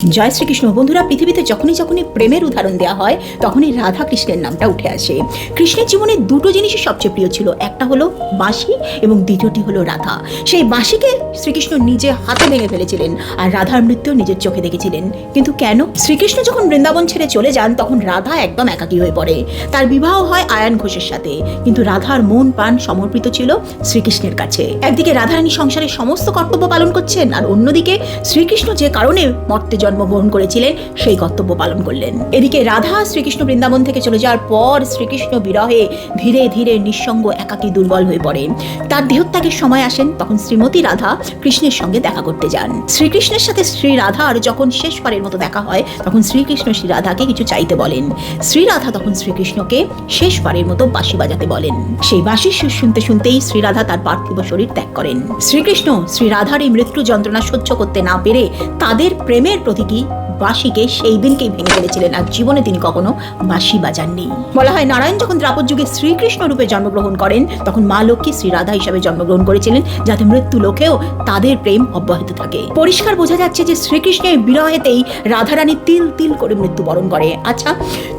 জয় শ্রীকৃষ্ণ। বন্ধুরা, পৃথিবীতে যখনই যখনই প্রেমের উদাহরণ দেওয়া হয়, তখনই রাধা কৃষ্ণের নামটা উঠে আসে। কৃষ্ণের জীবনে দুটো জিনিসই সবচেয়ে প্রিয় ছিল, একটা হলো বাঁশি এবং দ্বিতীয়টি হলো রাধা। সেই বাঁশিকে শ্রীকৃষ্ণ নিজে হাতে ভেঙে ফেলেছিলেন আর রাধার মৃত্যু নিজের চোখে দেখেছিলেন। কিন্তু কেন? শ্রীকৃষ্ণ যখন বৃন্দাবন ছেড়ে চলে যান, তখন রাধা একদম একাকী হয়ে পড়ে। তার বিবাহ হয় আয়ান ঘোষের সাথে। কিন্তু রাধার মন প্রাণ সমর্পিত ছিল শ্রীকৃষ্ণের কাছে। একদিকে রাধারানী সংসারের সমস্ত কর্তব্য পালন করছেন আর অন্যদিকে শ্রীকৃষ্ণ যে কারণে মর্তে জন্মগ্রহণ করেছিলেন, সেই কর্তব্য পালন করলেন। এদিকে রাধা শ্রীকৃষ্ণ বৃন্দাবন থেকে চলে যাওয়ার পর শ্রীকৃষ্ণ বিরহে ধীরে ধীরে নিঃসঙ্গ, একাকী, দুর্বল হয়ে পড়ে তার দেহত্যাগের সময় আসেন, তখন শ্রীমতী রাধা কৃষ্ণের সঙ্গে দেখা করতে যান। শ্রীকৃষ্ণের সাথে শ্রী রাধার যখন শেষবারের মতো দেখা হয়, তখন শ্রীকৃষ্ণ শ্রী রাধাকে কিছু চাইতে বলেন। শ্রী রাধা তখন শ্রীকৃষ্ণকে শেষবারের মতো বাঁশি বাজাতে বলেন। সেই বাঁশির সুর শুনতে শুনতেই শ্রী রাধা তার পার্থিব শরীর ত্যাগ করেন। শ্রীকৃষ্ণ শ্রী রাধার এই মৃত্যু যন্ত্রণা সহ্য করতে না পেরে তাদের প্রেমের প্রতীকী বাঁশিকে সেই দিনকেই ভেঙে ফেলেছিলেন আর জীবনে তিনি কখনো বাঁশি বাজাননি। বলা হয় নারায়ণ যখন দ্রাপদ যুগে শ্রীকৃষ্ণ রূপে জন্মগ্রহণ করেন, তখন মা লক্ষ্মী শ্রী রাধা হিসাবে জন্মগ্রহণ করেছিলেন, যাতে মৃত্যু লোকেও তাদের প্রেম অব্যাহত থাকে। পরিষ্কার বোঝা যাচ্ছে যে শ্রীকৃষ্ণের বিরহেতেই রাধারানী তিল তিল করে মৃত্যুবরণ করে। আচ্ছা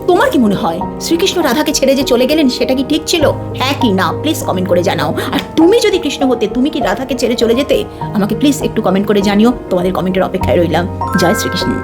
তোমার কি মনে হয়, শ্রীকৃষ্ণ রাধাকে ছেড়ে যে চলে গেলেন, সেটা কি ঠিক ছিল? হ্যাঁ কি না প্লিজ কমেন্ট করে জানাও। আর তুমি যদি কৃষ্ণ হতে, তুমি কি রাধাকে ছেড়ে চলে যেতে? আমাকে প্লিজ একটু কমেন্ট করে জানিও, তোমাদের কমেন্টের অপেক্ষায় রইলাম। জয় শ্রীকৃষ্ণ।